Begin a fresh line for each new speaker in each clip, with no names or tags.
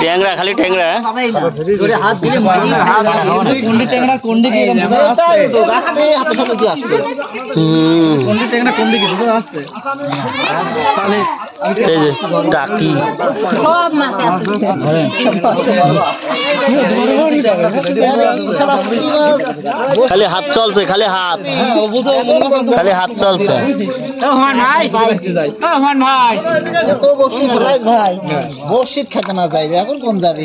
ট্যাংরা খালি ট্যাংরা
সাথে দিয়ে
হুম। এই যে টাকি খালি হাত চলছে খালি হাত। খালি হাত চলছে।
বসিত খেতে না যাইবে এখন কোন যাবে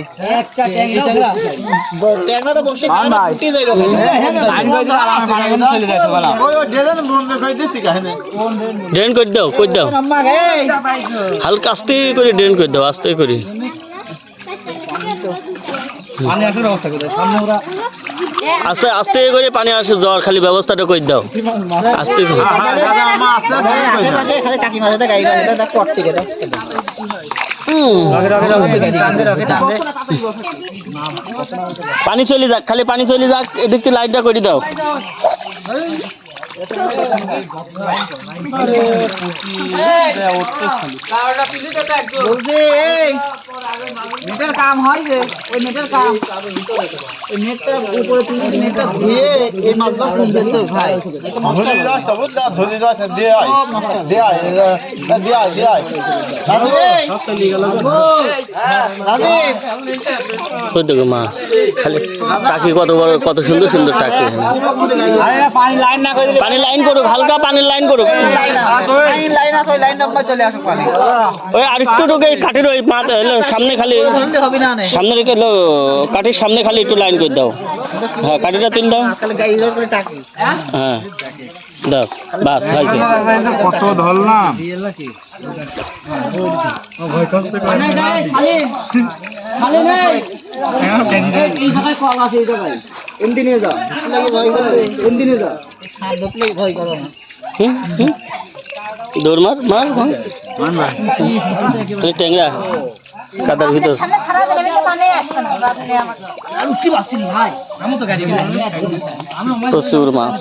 ড্রেন করে দাও? করে দাও হালকা আস্তে করে ড্রেন করে দাও আস্তে করে।
পানি আসার অবস্থা কোথায় সামনে ওরা
আস্তে আস্তে করে পানি আসে জ্বর খালি ব্যবস্থাটা করে দাও। আস্তে পানি চলে যাক খালি পানি চলে যাক এদিক থেকে লাইটটা করে দাও।
নেটের কাম হয় যে ওই নেটের কাম ওই নেটটা উপরে তুলে নেটটা ধুয়ে এই মাছটা শুনতে তো ভাই এটা নষ্ট হয়ে যাবে। সব নষ্ট হয়ে যাবে। রাজীব এই! রাজীব
ওই দেখো মাছ খালি টাকি কত বড় কত সুন্দর সুন্দর টাকি
পানি লাইন না করে দিলে
পানি লাইন করুক, হালকা পানির লাইন করুক।
ওই
ওই আরেকটু ঢুকে কাঠের ওই সামনে খালি, সামনে রেখে কাঠের সামনে খালি একটু লাইন করে দাও। হ্যাঁ কাঠিটা তুল দাও। হ্যাঁ হয়েছে।
কত ধল
দৌড় মার মার মার। ট্যাংরা কাদার ভিতর। প্রচুর মাছ।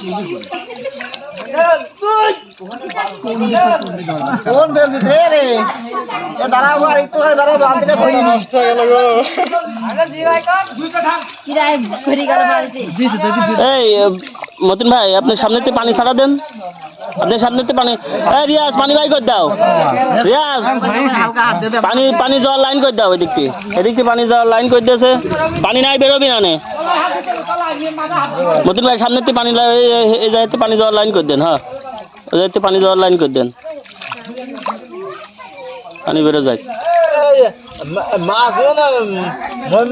কোন বেল দিতে রে এ দাঁড়াও আর একটু দাঁড়াও বালতিটা নষ্ট হয়ে গেল গো
এই, মতিন ভাই, আপনি সামনেতে পানি ছাড়া দেন। আপনি সামনেতে পানি এই রিয়াজ পানি বাই করে দাও রিয়াজ পানি পানি যাওয়ার লাইন করে দাও এদিক থেকে এদিক থেকে পানি যাওয়ার লাইন করে দিয়েছে পানি নাই বেরোবি না নে মতিন ভাই সামনের থেকে পানি এই- জায়গাতে পানি যাওয়ার লাইন করে দেন হ্যাঁ ওই জায়গাতে পানি যাওয়ার লাইন করে দেন পানি বেরো যায়
মাছ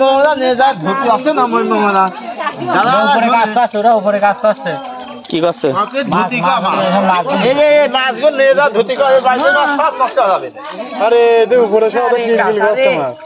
মহলা নিয়ে যা ধুতি আছে না মই মহলা দাদা
উপরে কাজ করছে উপরে কাজ করছে
কি করছে?
আরে উপরে সব মাছ।